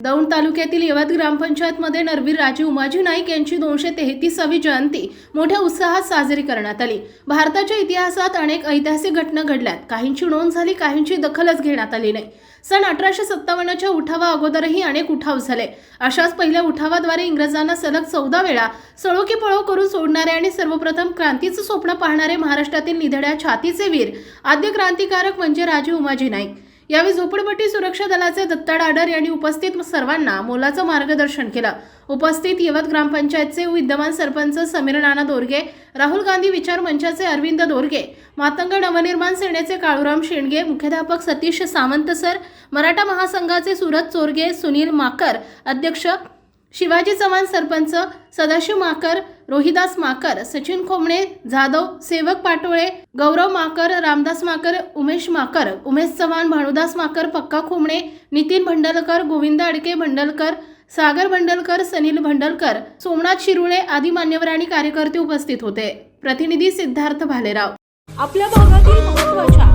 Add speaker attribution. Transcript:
Speaker 1: दौंड तालुक्यातील यवत ग्रामपंचायतमध्ये नरवीर राजे उमाजी नाईक यांची दोनशे तेहतीसावी जयंती मोठ्या उत्साहात साजरी करण्यात आली. भारताच्या इतिहासात अनेक ऐतिहासिक घटना घडल्यात. काहींची नोंद झाली काहींची दखलच घेण्यात आली नाही. सन अठराशे सत्तावन्नच्या उठावा अगोदरही अनेक उठाव झाले. अशाच पहिल्या उठावाद्वारे इंग्रजांना सलग चौदा वेळा सळो की पळो करून सोडणारे आणि सर्वप्रथम क्रांतीचं स्वप्न पाहणारे महाराष्ट्रातील निधड्या छातीचे वीर आद्य क्रांतिकारक म्हणजे राजे उमाजी नाईक. यावेळी झोपडपट्टी सुरक्षा दलाचे दत्ता डाडर यांनी उपस्थित सर्वांना मोलाचं मार्गदर्शन केलं. उपस्थित यवत ग्रामपंचायतचे विद्यमान सरपंच समीर नाना दोरगे राहुल गांधी विचार मंचाचे अरविंद दोरगे मातंग नवनिर्माण सेनेचे काळूराम शेंडगे मुख्याध्यापक सतीश सावंत सर मराठा महासंघाचे सुरत चोरगे सुनील माकर अध्यक्ष शिवाजी चव्हाण सरपंच सदाशिव माकर रोहिदास माकर सचिन खोमणे जाधव सेवक पाटोळे गौरव माकर रामदास माकर उमेश माकर उमेश चव्हाण भानुदास माकर पक्का खोमणे नितीन भंडलकर गोविंद अडके भंडलकर सागर भंडलकर सनील भंडलकर सोमनाथ शिरुळे आदी मान्यवर आणि कार्यकर्ते उपस्थित होते. प्रतिनिधी सिद्धार्थ भालेराव.
Speaker 2: आपल्या भागातील